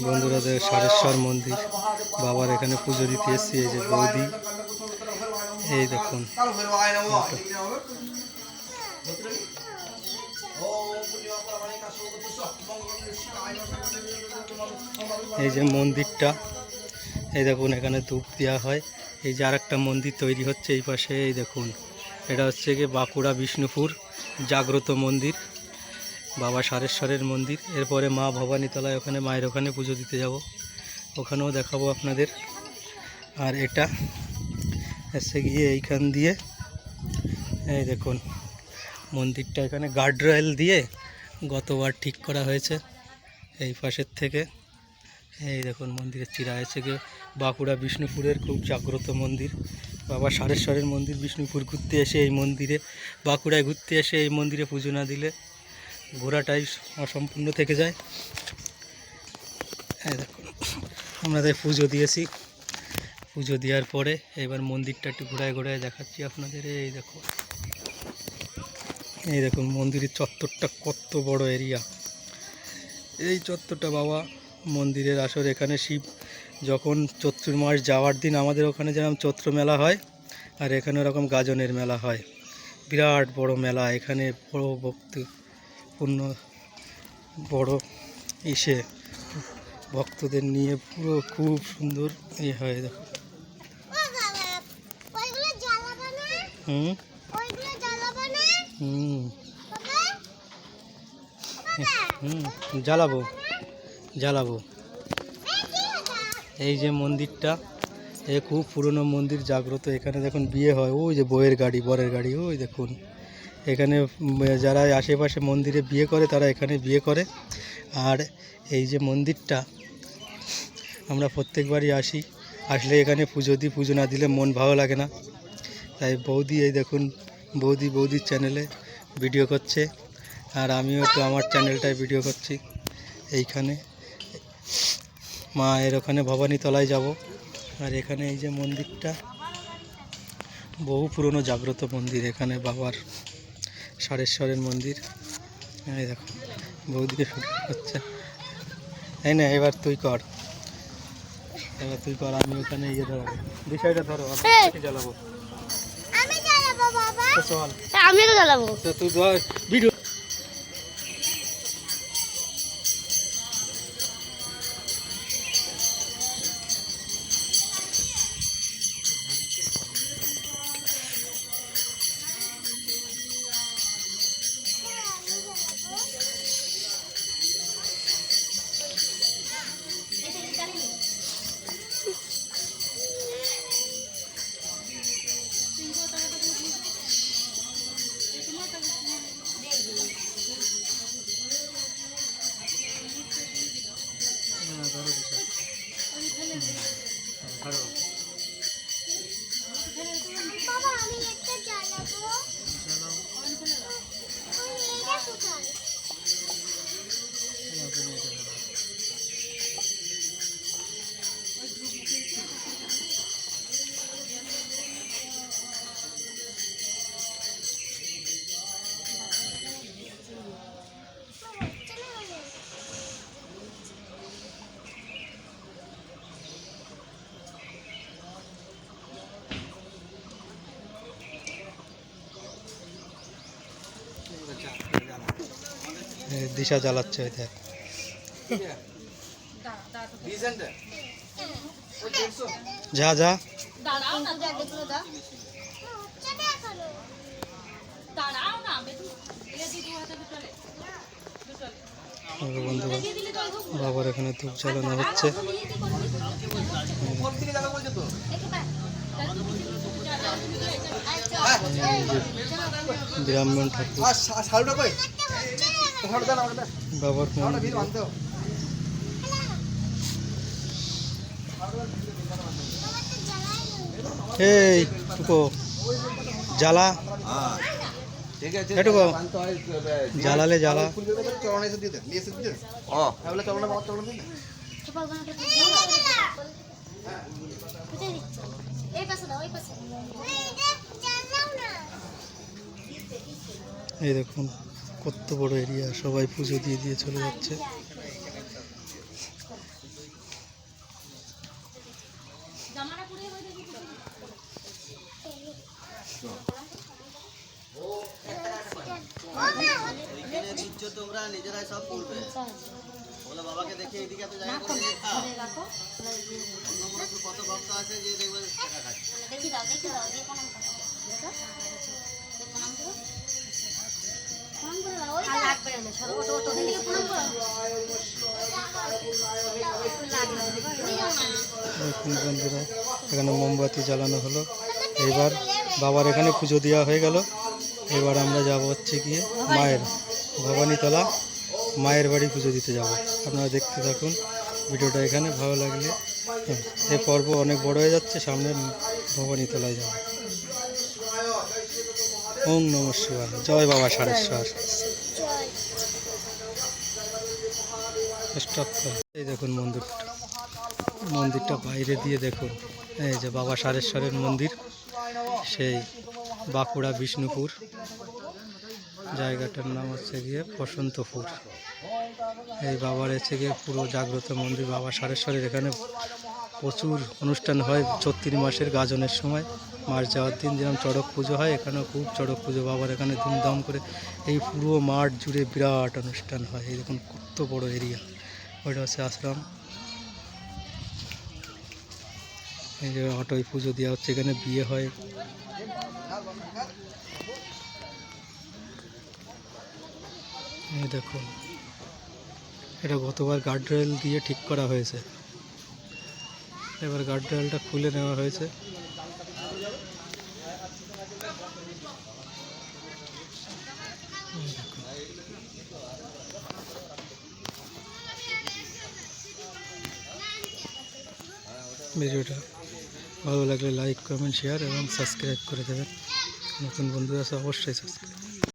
বন্ধুরা দেখ সারেশ্বর মন্দির, বাবার এখানে পুজো দিতে এসছি, এই যে বৌদি। এই দেখুন এই যে মন্দিরটা, এই দেখুন, এখানে ধূপ দেওয়া হয়। এই যে আরেকটা মন্দির তৈরি হচ্ছে এই পাশে, এই দেখুন। এটা হচ্ছে গিয়ে বাঁকুড়া বিষ্ণুপুর জাগ্রত মন্দির। বাবা সারেশ্বরের মন্দির। এরপরে মা ভবানীতলায় ওখানে, মায়ের ওখানে পুজো দিতে যাব। ওখানেও দেখাবো আপনাদের। আর এটা এসে গিয়ে এইখান দিয়ে, এই দেখুন, মন্দিরটা এখানে গার্ডরেল দিয়ে গতবার ঠিক করা হয়েছে এই পাশের থেকে। এই দেখুন, মন্দিরের চিরা এসে গিয়ে বাঁকুড়া বিষ্ণুপুরের খুব জাগ্রত মন্দির। বাবা সারেশ্বরের মন্দির, বিষ্ণুপুর ঘুরতে এসে এই মন্দিরে, বাঁকুড়ায় ঘুরতে এসে এই মন্দিরে পুজো না দিলে ঘোরাটাই অসম্পূর্ণ থেকে যায়। এই দেখুন আমাদের পুজো দিয়েছি। পুজো দেওয়ার পরে এবার মন্দিরটা একটু ঘোরায় ঘোরায় দেখাচ্ছি আপনাদের। এই দেখো, এই দেখুন মন্দিরের চত্বরটা কত বড় এরিয়া এই চত্বরটা বাবা, মন্দিরের আসর এখানে শিব। যখন চৈত্র মাস যাওয়ার দিন আমাদের ওখানে যেরকম চৈত্র মেলা হয়, আর এখানে ওরকম গাজনের মেলা হয়। বিরাট বড় মেলা, এখানে বড় ভক্তি পূর্ণ বড় ইসে ভক্তদের নিয়ে পুরো খুব সুন্দর ইয়ে হয়, দেখো। হুম? হুম। হুম, জ্বালাবো জ্বালাবো। এই যে মন্দিরটা, এ খুব পুরনো মন্দির, জাগ্রত। এখানে দেখুন বিয়ে হয়, ওই যে বইয়ের গাড়ি, বরের গাড়ি, ওই দেখুন। এখানে যারা আশেপাশে মন্দিরে বিয়ে করে, তারা এখানে বিয়ে করে। আর এই যে মন্দিরটা, আমরা প্রত্যেকবারই আসি। আসলে এখানে পুজো দিই, পুজো না দিলে মন ভালো লাগে না। তাই বৌদি, এই দেখুন, বৌদি বৌদির চ্যানেলে ভিডিও করছে। আর আমিও একটু আমার চ্যানেলটায় ভিডিও করছি। এইখানে মা এর ওখানে ভবানীতলায় যাব। আর এখানে এই যে মন্দিরটা, বহু পুরনো জাগ্রত মন্দির এখানে বাবার। সারেশ্বরের মন্দির। এই দেখো বৌদিকে হচ্ছে। এই না এবার তুই কর। এবার তুই কর আমি ওখানে ইয়ে ধরাবো বিষয়টা ধরো আমি। জ্বালাবো। আমি জ্বালাবো বাবা। তো আমি তো জ্বালাবো। তো তুই ধর ভিডিও দিশা জ্বালাচ্ছে দেখ। যা যা। বাবার এখানে ধূপ জ্বালানো হচ্ছে। ব্রাহ্মণ ঠাকুর। বাবার মন্দির এই টুকো। জ্বালা। ঠিক জ্বালালে জ্বালা। চরণ এসে দিয়ে দেন নিয়ে এসে দিয়ে দেন ও। তাহলে চরণ বাবা চরণ দিন এই পাশে দাও এই পাশে এই দেখুন। কত বড় এরিয়া, সবাই পুজো দিয়ে দিয়ে চলে যাচ্ছে। তোমরা নিজেরাই সব করবে দেখে এদিকে কত ভক্ত আছে যে দেখবে দেখি দাও। এখানে মোমবাতি জ্বালানো হলো। এবার বাবার এখানে পুজো দেওয়া হয়ে গেল। এবার আমরা যাব হচ্ছে গিয়ে মায়ের ভবানীতলা, মায়ের বাড়ি পুজো দিতে যাব। আপনারা দেখতে থাকুন ভিডিওটা এখানে, ভালো লাগলে। এই পর্ব অনেক বড় হয়ে যাচ্ছে, সামনে ভবানীতলায় যাব। ওম নম শিবায়। জয় বাবা সারেশ্বর। কর। এই দেখুন মন্দিরটা মন্দিরটা বাইরে দিয়ে দেখুন। এই যে বাবা সারেশ্বরের মন্দির, সেই বাঁকুড়া বিষ্ণুপুর। জায়গাটার নাম হচ্ছে গিয়ে বসন্তপুর। এই বাবার হচ্ছে গিয়ে পুরো জাগ্রত মন্দির। বাবা সারেশ্বরের এখানে প্রচুর অনুষ্ঠান হয় ছত্রিশ মাসের গাজনের সময়। মাস যাওয়ার দিন যেরকম চড়ক পুজো হয়, এখানেও খুব চড়ক পুজো। বাবার এখানে ধুমধাম করে এই পুরো মাঠ জুড়ে বিরাট অনুষ্ঠান হয়। দেখুন কত বড় এরিয়া ওইটা হচ্ছে আশ্রম। এই যে অটোয় পুজো দেওয়া হচ্ছে, এখানে বিয়ে হয়। এই দেখুন এটা গতবার গার্ডরেল দিয়ে ঠিক করা হয়েছে। এবার গার্ডরেলটা খুলে নেওয়া হয়েছে। ভিডিওটা ভালো লাগলে লাইক কমেন্ট শেয়ার এবং সাবস্ক্রাইব করে দেবেন। নতুন বন্ধুরা আছে, অবশ্যই সাবস্ক্রাইব